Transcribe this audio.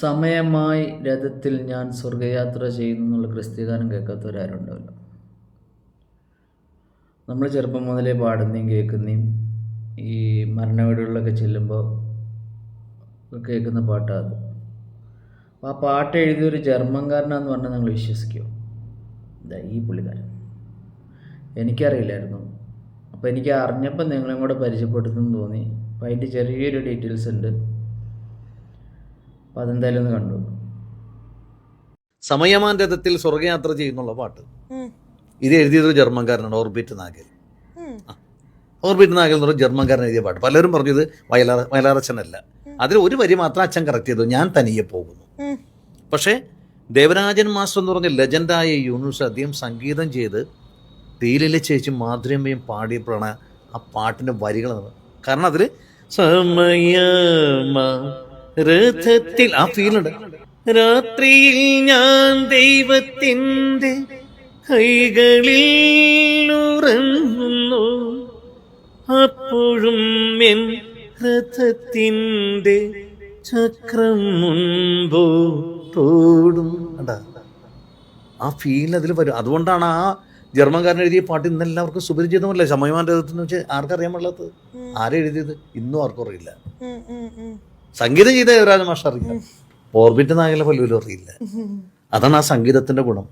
സമയമായി രഥത്തിൽ ഞാൻ സ്വർഗയാത്ര ചെയ്യുന്നു എന്നുള്ള ക്രിസ്ത്യഗാനം കേൾക്കാത്തവരാരും നമ്മൾ ചെറുപ്പം മുതലേ പാടുന്നേയും കേൾക്കുന്നേയും ഈ മരണവീടുകളിലൊക്കെ ചെല്ലുമ്പോൾ കേൾക്കുന്ന പാട്ടാണ് അപ്പോൾ ആ പാട്ട് എഴുതിയൊരു ജർമ്മൻകാരനാന്ന് പറഞ്ഞാൽ നിങ്ങൾ വിശ്വസിക്കുമോ ഇതാ ഈ പുള്ളിക്കാരൻ. എനിക്കറിയില്ലായിരുന്നു. അപ്പോൾ എനിക്ക് അറിഞ്ഞപ്പോൾ നിങ്ങളെയും കൂടെ പരിചയപ്പെടുത്തുന്നു തോന്നി. അപ്പോൾ അതിന്റെ ചെറിയൊരു ഡീറ്റെയിൽസ് ഉണ്ട്. അപ്പോൾ അതെന്തായാലും ഒന്ന് കണ്ടു സമയമാൻ രഥത്തിൽ സ്വർഗയാത്ര ചെയ്യുന്നുള്ള പാട്ട്. ഇത് എഴുതിയത് ജർമ്മൻകാരനാണ് ഓർബിറ്റ് നാഗൽ. ഓർബിറ്റ് നാഗൽ എന്നുള്ള ജർമ്മൻകാരൻ എഴുതിയ പാട്ട്. പലരും പറഞ്ഞത് ഇത് വയലാർ വയലാറച്ചനല്ല. അതിൽ ഒരു വരി മാത്രം അച്ഛൻ കറക്റ്റ് ചെയ്തു ഞാൻ തനിയെ പോകുന്നു. പക്ഷേ ദേവരാജൻ മാസ്റ്റർ എന്ന് പറഞ്ഞ ലെജൻഡായ യൂണിവേഴ്സ് അദ്ദേഹം സംഗീതം ചെയ്ത് തീലിലെ ചേച്ചി മാധുര്യമ്മയും പാടിയപ്പോഴാണ് ആ പാട്ടിന്റെ വരികൾ കാരണം അതിൽ സമയമ രഥത്തിൽ ആ ഫീലുണ്ട് രാത്രിയിൽ ഞാൻ ദൈവത്തിന്റെ കൈകളിൽ ഉറങ്ങുന്നു. അപ്പോഴും എൻ രഥത്തിന്റെ ചക്രം മുൻപോ തോടും. ആ ഫീൽ അതിൽ വരും. അതുകൊണ്ടാണ് ആ ജർമ്മൻകാരൻ എഴുതിയ പാട്ട് ഇന്നെല്ലാവർക്കും സുപരിചിതമല്ലേ. സമയമാൻ രഥത്തിന് വെച്ച് ആർക്കറിയാൻ പാടില്ലാത്തത്? ആരെഴുതിയത് ഇന്നും ആർക്കും അറിയില്ല. സംഗീതം ചെയ്ത യുവരാജ മാഷ് അറിയാം ഓർബിറ്റ് നാഗല പോലും അറിയില്ല. അതാണ് ആ സംഗീതത്തിന്റെ ഗുണം.